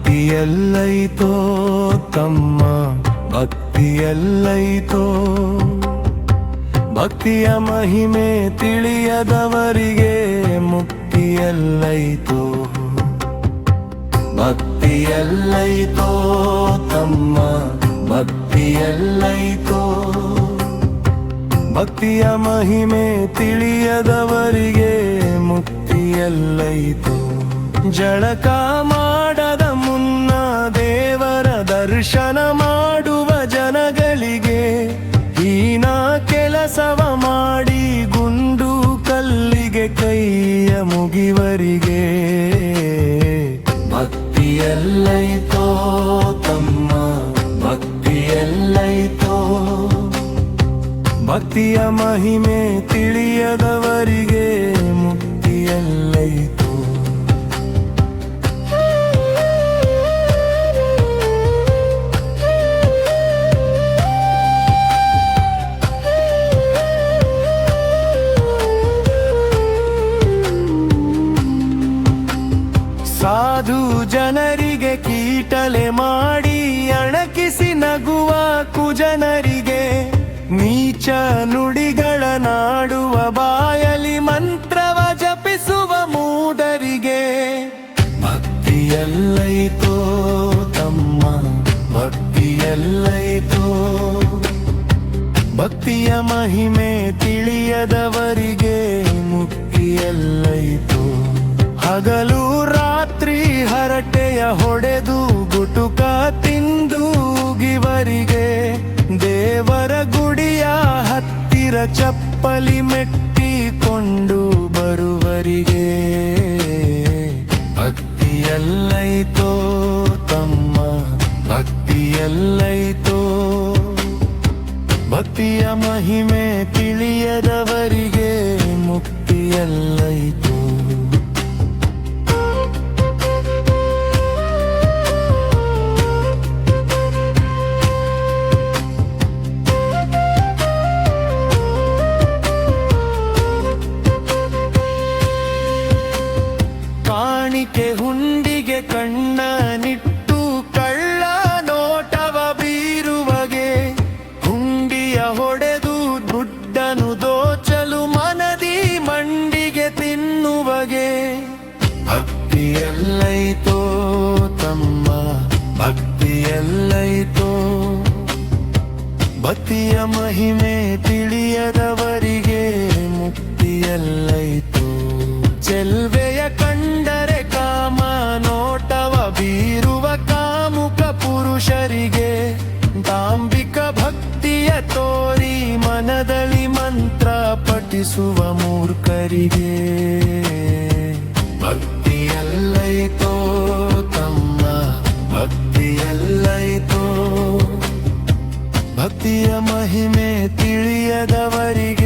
ಭಕ್ತಿಯಲ್ಲೈತೋ ತಮ್ಮ ಭಕ್ತಿಯಲ್ಲೈತೋ? ಭಕ್ತಿಯ ಮಹಿಮೆ ತಿಳಿಯದವರಿಗೆ ಮುಕ್ತಿಯಲ್ಲೈತೋ? ಭಕ್ತಿಯಲ್ಲೈತೋ ತಮ್ಮ, ಭಕ್ತಿಯಲ್ಲೈತೋ? ಭಕ್ತಿಯ ಮಹಿಮೆ ತಿಳಿಯದವರಿಗೆ ಮುಕ್ತಿಯಲ್ಲೈತೋ? ಜಳಕ ಮಾಡದ ಮುನ್ನ ದೇವರ ದರ್ಶನ ಕೆಲಸವ ಮಾಡಿ ಗುಂಡು ಕಲ್ಲಿಗೆ ಕೈಯ ಮುಗಿವರಿಗೆ. ಭಕ್ತಿಯಲ್ಲೈತೋ ತಮ್ಮ ಭಕ್ತಿಯಲ್ಲೈತೋ. ಭಕ್ತಿಯ ಮಹಿಮೆ ತಿಳಿಯದವರಿಗೆ ಮುಕ್ತಿಯಲ್ಲೈತೋ. ಕೀಟಲೆ ಮಾಡಿ ಅಣಕಿಸಿ ನಗುವ ಕುಜನರಿಗೆ, ನೀಚ ನುಡಿಗಳ ನಾಡುವ ಬಾಯಲಿ ಮಂತ್ರವ ಜಪಿಸುವ ಮೂಡರಿಗೆ ಭಕ್ತಿಯಲ್ಲೈತೋ ತಮ್ಮ, ಭಕ್ತಿಯಲ್ಲೈತೋ. ಭಕ್ತಿಯ ಮಹಿಮೆ ತಿಳಿಯದವರಿಗೆ ಮುಕ್ತಿಯಲ್ಲೈತೋ. ಹಗಲು ರಾತ್ರಿ ಹರಟೆಯ ತಿಂದು ಗಿವರಿಗೆ ದೇವರ ಗುಡಿಯ ಹತ್ತಿರ ಚಪ್ಪಲಿ ಮೆಟ್ಟಿಕೊಂಡು ಬರುವರಿಗೆ ಭಕ್ತಿಯಲ್ಲೈತೋ ತಮ್ಮ ಭಕ್ತಿಯಲ್ಲೈತೋ ಭಕ್ತಿಯ ಮಹಿಮೆ ತಿಳಿಯದವರಿಗೆ ಮುಕ್ತಿಯಲ್ಲೈತು ಕಾಣಿಕೆ ಹುಂಡಿಗೆ ಕಣ್ಣ ನಿಟ್ಟು ಕಳ್ಳ ನೋಟವ ಬೀರುವಗೆ ಹುಂಡಿಯ ಹೊಡೆದು ದುಡ್ಡನು ದೋಚಲು ಮನದಿ ಮಂಡಿಗೆ ತಿನ್ನುವಗೆ. ಭಕ್ತಿಯಲ್ಲೈತೋ ತಮ್ಮ, ಭಕ್ತಿಯಲ್ಲೈತೋ. ಭಕ್ತಿಯ ಮಹಿಮೆ ತಿಳಿಯದವರಿಗೆ ಮುಕ್ತಿಯಲ್ಲೈತೋ. ಚೆಲ್ವೆಯ ತೋರಿ ಮನದಲ್ಲಿ ಮಂತ್ರ ಪಠಿಸುವ ಮೂರ್ಖರಿಗೆ. ಭಕ್ತಿಯಲ್ಲೈತೋ ತಮ್ಮ ಭಕ್ತಿಯಲ್ಲೈತೋ. ಭಕ್ತಿಯ ಮಹಿಮೆ ತಿಳಿಯದವರಿಗೆ